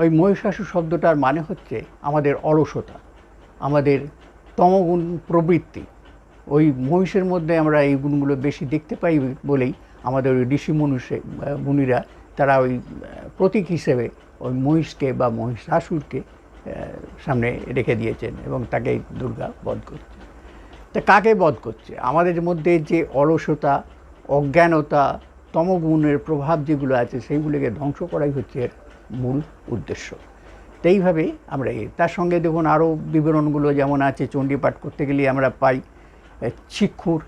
ওই মহিষাসুর শব্দটার মানে হচ্ছে আমাদের অলসতা, আমাদের তমগুণ প্রবৃত্তি। ওই মহিষের মধ্যে আমরা এই গুণগুলো বেশি দেখতে পাই বলেই আমাদের ওই ঋষি মনুষে মুনিরা তারা ওই প্রতীক হিসেবে ওই মহিষকে বা মহিষাসুরকে সামনে রেখে দিয়েছেন এবং তাকে দুর্গা বধ করছে। তা কাকে বধ করছে? আমাদের মধ্যে যে অলসতা, অজ্ঞানতা, তমগুণের প্রভাব যেগুলো আছে সেইগুলোকে ধ্বংস করাই হচ্ছে মূল উদ্দেশ্য। তো এইভাবে আমরা তার সঙ্গে দেখুন আরও বিবরণগুলো যেমন আছে, চণ্ডীপাঠ করতে গেলে আমরা পাই চিক্ষুর,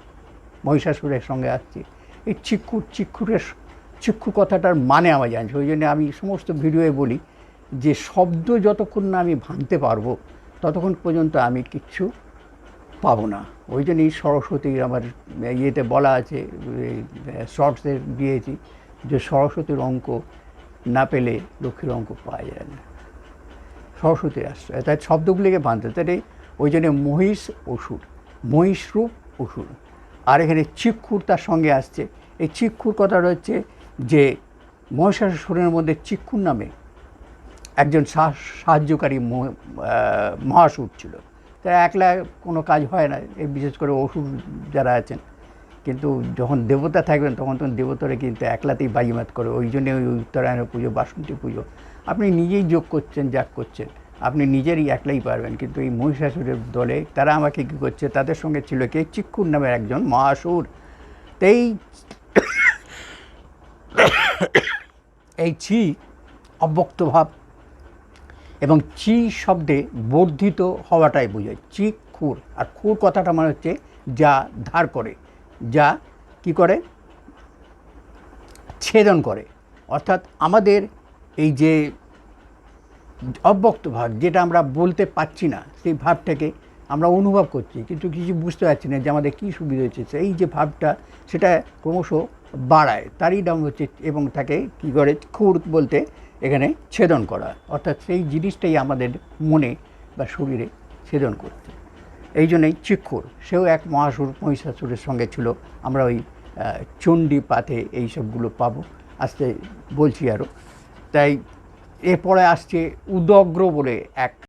মহিষাসুরের সঙ্গে আসছে। এই চিক্ষুর, চিক্ষুরের চিক্ষু কথাটার মানে আমার জানছি। ওই জন্য আমি সমস্ত ভিডিওয়ে বলি যে শব্দ যতক্ষণ না আমি ভাঙতে পারব, ততক্ষণ পর্যন্ত আমি কিচ্ছু পাবো না। ওই জন্যই সরস্বতীর আমার ইয়েতে বলা আছে শর্টসে দিয়েছি যে সরস্বতীর অঙ্ক না পেলে লক্ষ্মীর অঙ্ক পাওয়া যায় না। সরস্বতীর আশ্রয় তাই শব্দগুলিকে বাঁধতে তাই ওই জন্য মহিষ অসুর মহিষরূপ অসুর। আর এখানে চিক্ষুর তার সঙ্গে আসছে। এই চিক্ষুর কথাটা হচ্ছে যে মহিষাসুরের মধ্যে চিক্ষুর নামে একজন সাহায্যকারী মহাসুর ছিল। তাই একলা কোনো কাজ হয় না। বিশেষ করে অসুর যারা আছেন। কিন্তু যখন দেবতা থাকবেন, তখন তখন দেবতারা কিন্তু একলাতেই বাজিমাত করে ওই জন্য ওই উত্তরায়ণের পুজো বাসন্তী পুজো। আপনি নিজেই যোগ করছেন, যাগ করছেন। আপনি নিজেরই একলাই পারবেন। কিন্তু এই মহিষাসুরের দলে তারা আমাকে কী করছে? তাদের সঙ্গে ছিল কে? চিক্ষুর নামের একজন মহাসুর। তো এই এই ছি অব্যক্ত ভাব এবং চি শব্দে বর্ধিত হওয়াটাই বোঝায়। চি খুর আর খুর কথাটা মানে হচ্ছে যা ধার করে। যা কি করে? ছেদন করে। অর্থাৎ আমাদের এই যে অব্যক্ত ভাব যেটা আমরা বলতে পারছি না, সেই ভাবটাকে আমরা অনুভব করছি, কিন্তু কিছু বুঝতে পারছি না যে আমাদের কী সুবিধা হচ্ছে। সেই যে ভাবটা, সেটা ক্রমশ বাড়ায়। তারই নাম হচ্ছে এবং তাকে কী করে? খুর বলতে এখানে ছেদন করা। অর্থাৎ সেই জিনিসটাই আমাদের মনে বা শরীরে ছেদন করছে। এই জন্যই চিক্ষুর সেও এক মহাসুর মহিষাসুরের সঙ্গে ছিল। আমরা ওই চণ্ডী পাথে এই সবগুলো পাবো আস্তে বলছি আরও তাই এরপরে আসছে উদগ্র বলে এক